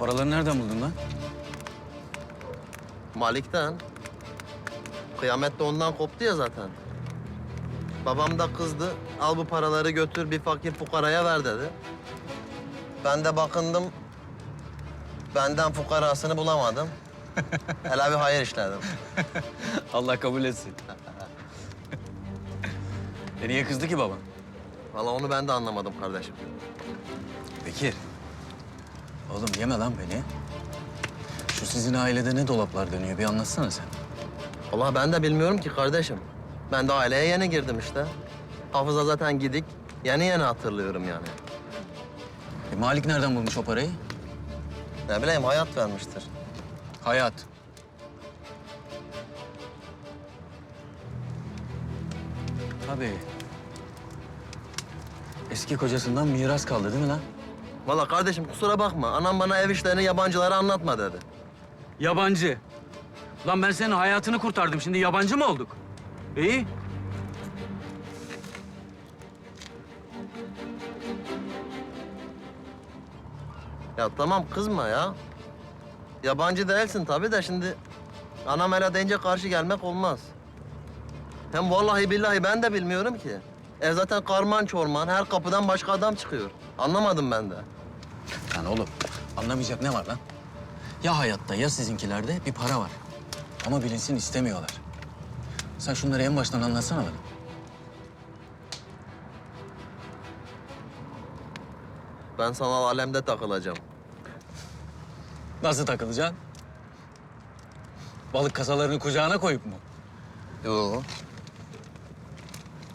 Paraları nereden buldun lan? Malik'ten. Kıyamet de ondan koptu ya zaten. Babam da kızdı. Al bu paraları götür bir fakir fukaraya ver dedi. Ben de bakındım. Benden fukarasını bulamadım. Hele bir hayır işledim. Allah kabul etsin. e niye kızdı ki baban? Vallahi onu ben de anlamadım kardeşim. Bekir. Oğlum yeme lan beni. Şu sizin ailede ne dolaplar dönüyor bir anlatsana sen. Vallahi ben de bilmiyorum ki kardeşim. Ben de aileye yeni girdim işte. Hafıza zaten gidik. Yeni yeni hatırlıyorum yani. E, Malik nereden bulmuş o parayı? Ne bileyim hayat vermiştir. Hayat. Tabii. Eski kocasından miras kaldı değil mi lan? Vallahi kardeşim kusura bakma. Anam bana ev işlerini yabancılara anlatma dedi. Yabancı. Lan ben senin hayatını kurtardım. Şimdi yabancı mı olduk? İyi. Ya tamam kızma ya. Yabancı değilsin tabii de şimdi anam hele deyince karşı gelmek olmaz. Hem vallahi billahi ben de bilmiyorum ki. Ev zaten karman çorman, her kapıdan başka adam çıkıyor. Anlamadım ben de. Lan oğlum anlamayacak ne var lan? Ya hayatta ya sizinkilerde bir para var. Ama bilinsin istemiyorlar. Sen şunları en baştan anlatsana bana. Ben sanal alemde takılacağım. Nasıl takılacaksın? Balık kasalarını kucağına koyup mu? Yo.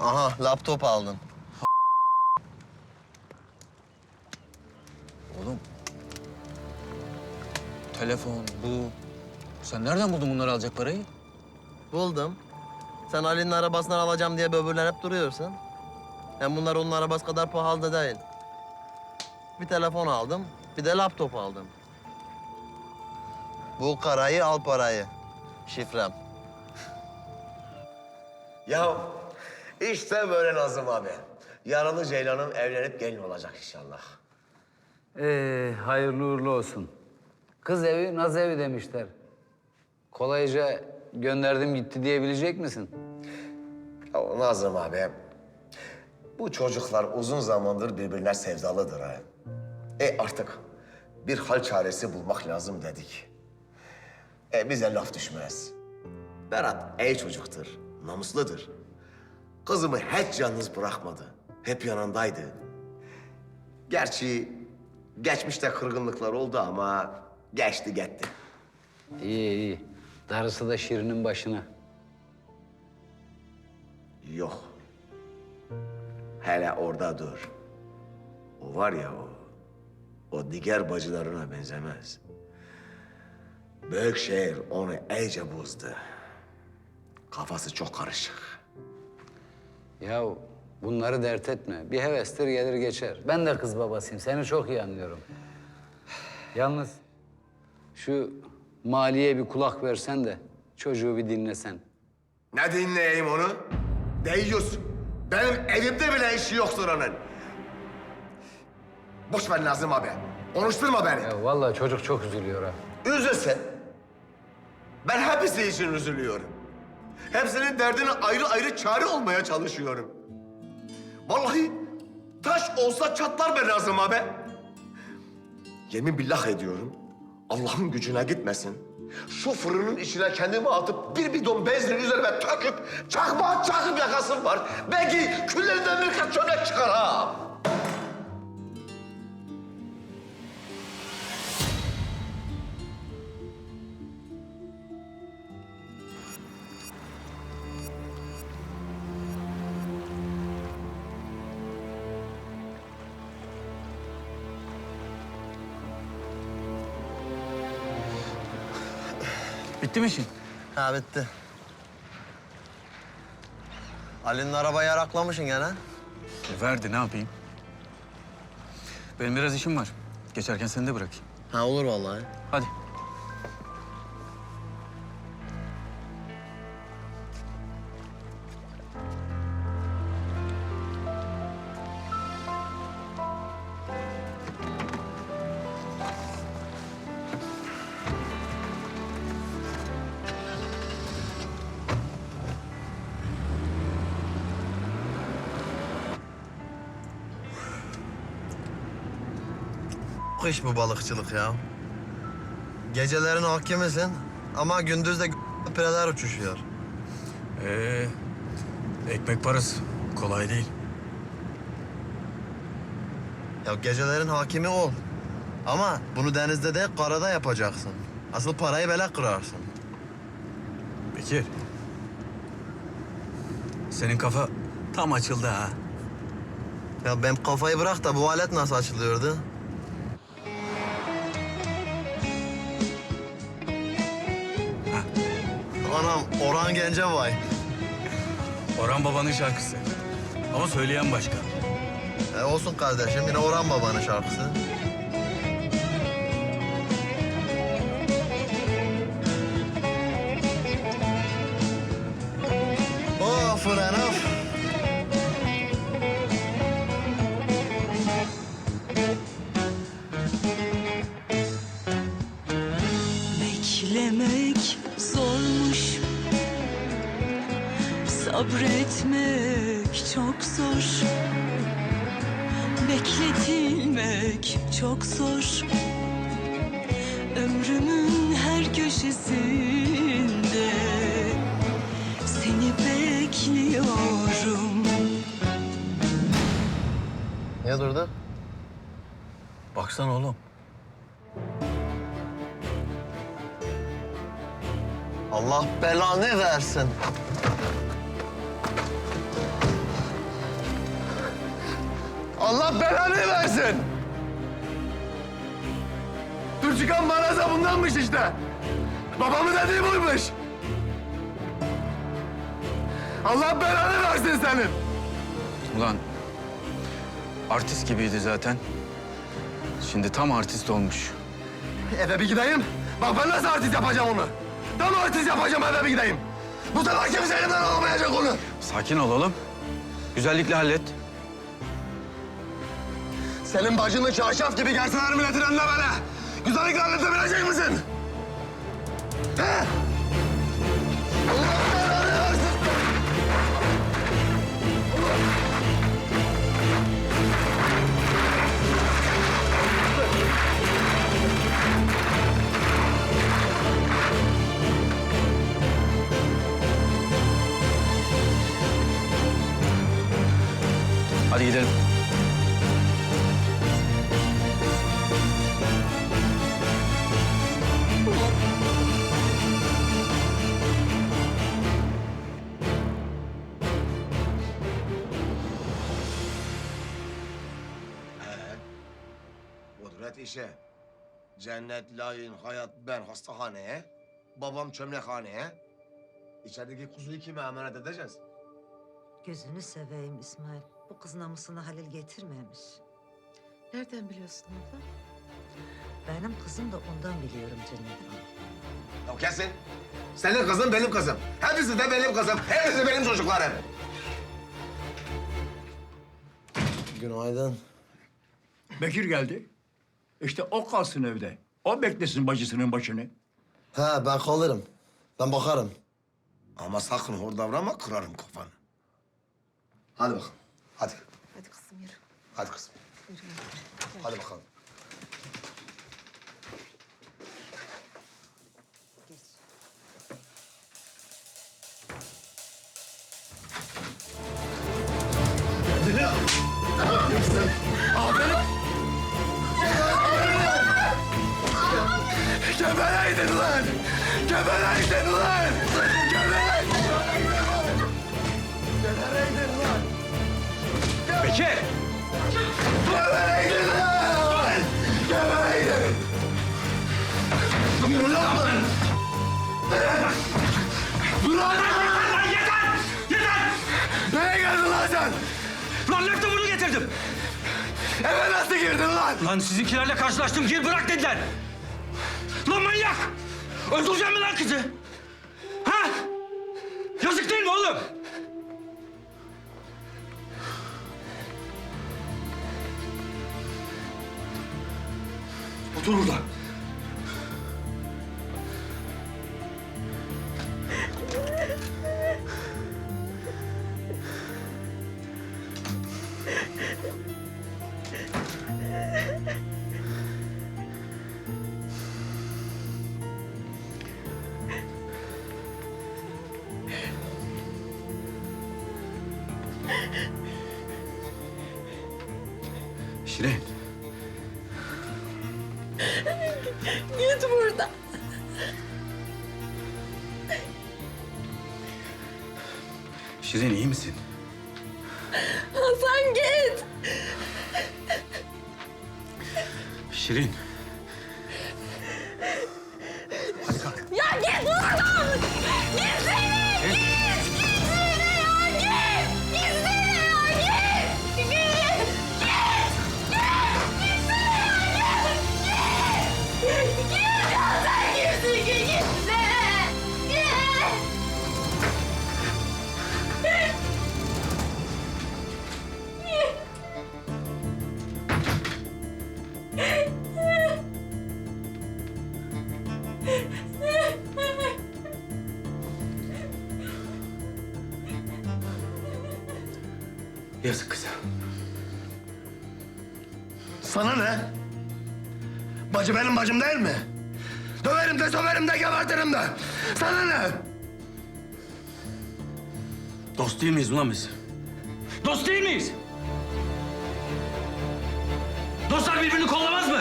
Aha laptop aldın. Telefon, bu. Sen nereden buldun bunları alacak parayı? Buldum. Sen Ali'nin arabasından alacağım diye böbürlenip duruyorsun. Hem bunlar onun arabası kadar pahalı da değil. Bir telefon aldım, bir de laptop aldım. Bu karayı al parayı. Şifrem. Ya işte böyle Nazım abi. Yaralı Ceylan'ım evlenip gelin olacak inşallah. Ee, hayırlı uğurlu olsun. Kız evi, naz evi demişler. Kolayca gönderdim gitti diyebilecek misin? Ya Nazım abi, bu çocuklar uzun zamandır birbirine sevdalıdır ha. E artık bir hal çaresi bulmak lazım dedik. E bize laf düşmez. Berat iyi çocuktur, namusludur. Kızımı hiç yalnız bırakmadı. Hep yanındaydı. Gerçi geçmişte kırgınlıklar oldu ama geçti gitti. İyi iyi. Darısı da Şirin'in başına. Yok. Hele orada dur. O var ya o, o diğer bacılarına benzemez. Büyük şehir onu iyice bozdu. Kafası çok karışık. Ya bunları dert etme. Bir hevestir gelir geçer. Ben de kız babasıyım. Seni çok iyi anlıyorum. Yalnız şu maliye bir kulak versen de çocuğu bir dinlesen. Ne dinleyeyim onu? Deyyus. Benim evimde bile işi yoktur onun. Boş ver Nazım abi. Konuşturma beni. Ya vallahi çocuk çok üzülüyor ha. Üzülsün. Ben hepsi için üzülüyorum. Hepsinin derdine ayrı ayrı çare olmaya çalışıyorum. Vallahi taş olsa çatlar be Nazım abi. Yemin billah ediyorum. Allah'ın gücüne gitmesin. Şu fırının içine kendimi atıp bir bidon benzin üzerime töküp çakma çakıp yakasım var. Belki küllerinden birkaç çömlek çıkar ha. Bitti mi işin? Ha bitti. Ali'nin arabayı araklamışsın gene. E, verdi ne yapayım? Benim biraz işim var. Geçerken seni de bırakayım. Ha olur vallahi. Hadi. İş bu balıkçılık ya. Gecelerin hakimisin ama gündüz de pireler uçuşuyor. Ee, ekmek parası. Kolay değil. Ya gecelerin hakimi ol. Ama bunu denizde de karada yapacaksın. Asıl parayı böyle kırarsın. Bekir. Senin kafa tam açıldı ha. Ya ben kafayı bırak da bu alet nasıl açılıyordu? Anam Orhan Gencebay. Orhan babanın şarkısı. Ama söyleyen başka. E olsun kardeşim yine Orhan Baba'nın şarkısı. Sabretmek çok zor Bekletilmek çok zor Ömrümün her köşesinde Seni bekliyorum Niye durdu? Baksana oğlum. Allah belanı versin. Allah belanı versin. Dur çıkan maraza bundanmış işte. Babamın dediği buymuş. Allah belanı versin senin. Ulan artist gibiydi zaten. Şimdi tam artist olmuş. Eve bir gideyim. Bak ben nasıl artist yapacağım onu. Tam artist yapacağım eve bir gideyim. Bu sefer kimse elimden alamayacak onu. Sakin ol oğlum. Güzellikle hallet. Senin bacını çarşaf gibi gelseler milletin önüne böyle. Güzellikle halledebilecek misin? He? İşe. Cennet, layın, hayat, ben hastahaneye. Babam çömlekhaneye. İçerideki kuzuyu kime emanet edeceğiz? Gözünü seveyim İsmail. Bu kız namusunu Halil getirmemiş. Nereden biliyorsun abla? Benim kızım da ondan biliyorum Cennet Hanım. Ya kesin. Senin kızın benim kızım. Hepsi de benim kızım. Hepsi benim çocuklarım. Günaydın. Bekir geldi. İşte o kalsın evde. O beklesin bacısının başını. He ben kalırım. Ben bakarım. Ama sakın hor davranma kırarım kafanı. Hadi bakalım. Hadi. Hadi kızım yürü. Hadi kızım. Hadi bakalım. Gebeleydin lan! Gebeleydin lan! Gebeleydin! Gebeleydin lan! Bekir! Gebeleydin lan! Gebeleydin! Dur lan! Dur lan! Yeter! Yeter! Nereye geldin lan sen? Lan mektubunu getirdim. Eve nasıl girdin lan? Lan sizinkilerle karşılaştım. Gir bırak dediler. Lan manyak! Öldüreceğim mi lan kızı? Ha? Yazık değil mi oğlum? Otur burada. Şirin. Git buradan. Şirin iyi misin? Hasan git. Şirin. Yazık kıza. Sana ne? Bacı benim bacım değil mi? Döverim de söverim de gebertirim de. Sana ne? Dost değil miyiz ulan biz? Dost değil miyiz? Dostlar birbirini kollamaz mı?